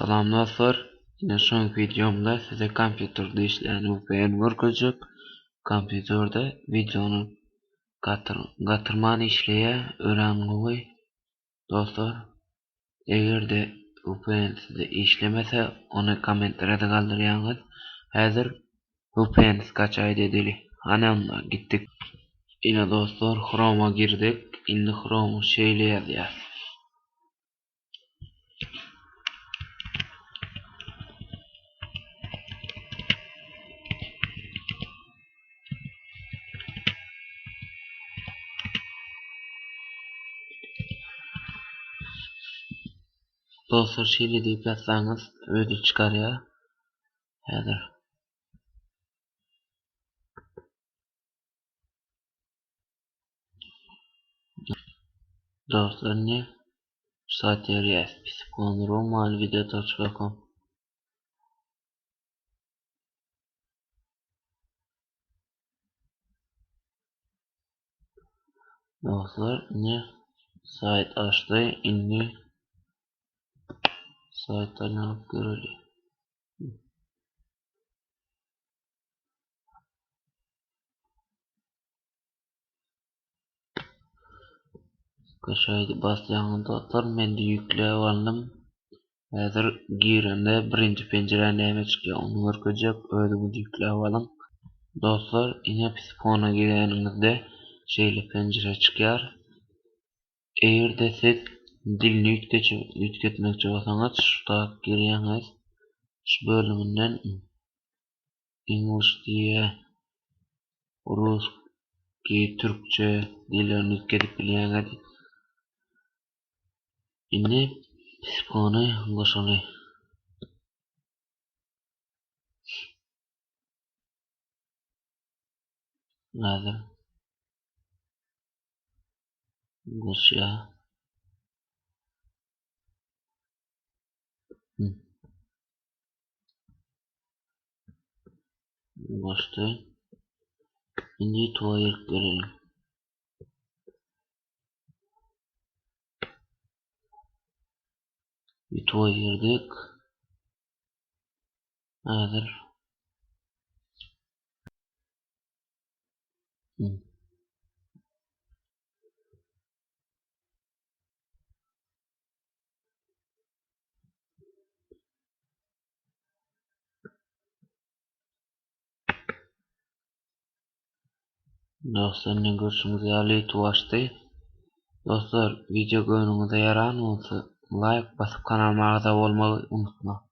Selam dostlar. Yine son videomda size kompüterde işleyen VPN görgüzüp kompüterde videonun katır, katırmanı işleye öğrenmeyi dostlar. Eğer de VPN size işlemese onu komentlere de kaldırıyorsunuz. Hazır VPN kaçay dedili. Anamla gittik. Yine dostlar Chrome'a girdik. Şimdi Chrome'u şeyle yazıyor. Dostlar şeyle deyip yazsanız ödül çıkar ya. Hazır. Dostlar ne? Saatler yaz. Psikolog mal video.com Dostlar ne? Sayt açtı. Indi. Sayttan alıp görülüyor. Kaşaydı basyanın dostlar men de yüklep aldım. Hazır girende birinci pencereden neme çıkıyor onu görkecek ödümü yüklep alım. Dostlar yine psifona girenimizde şeyli pencere çıkıyor. Eğer de Dilni ýütgetmekçi bolsaňyz, şutaky girýäňiz, şu bölüminden English diye Rus ki türkçe dillerini ýütgedip bilýäňiz. şimdi biz ony goşaly. Nädir? Goşýa. Başta. Şimdi tuvalet görelim. YouTube'a girdik. Hazır. Hı. Dostlar ne görüşümüz yerli tuvaştı. Dostlar video görünümüze yaran olsa like basıp kanalıma abone olmayı unutma.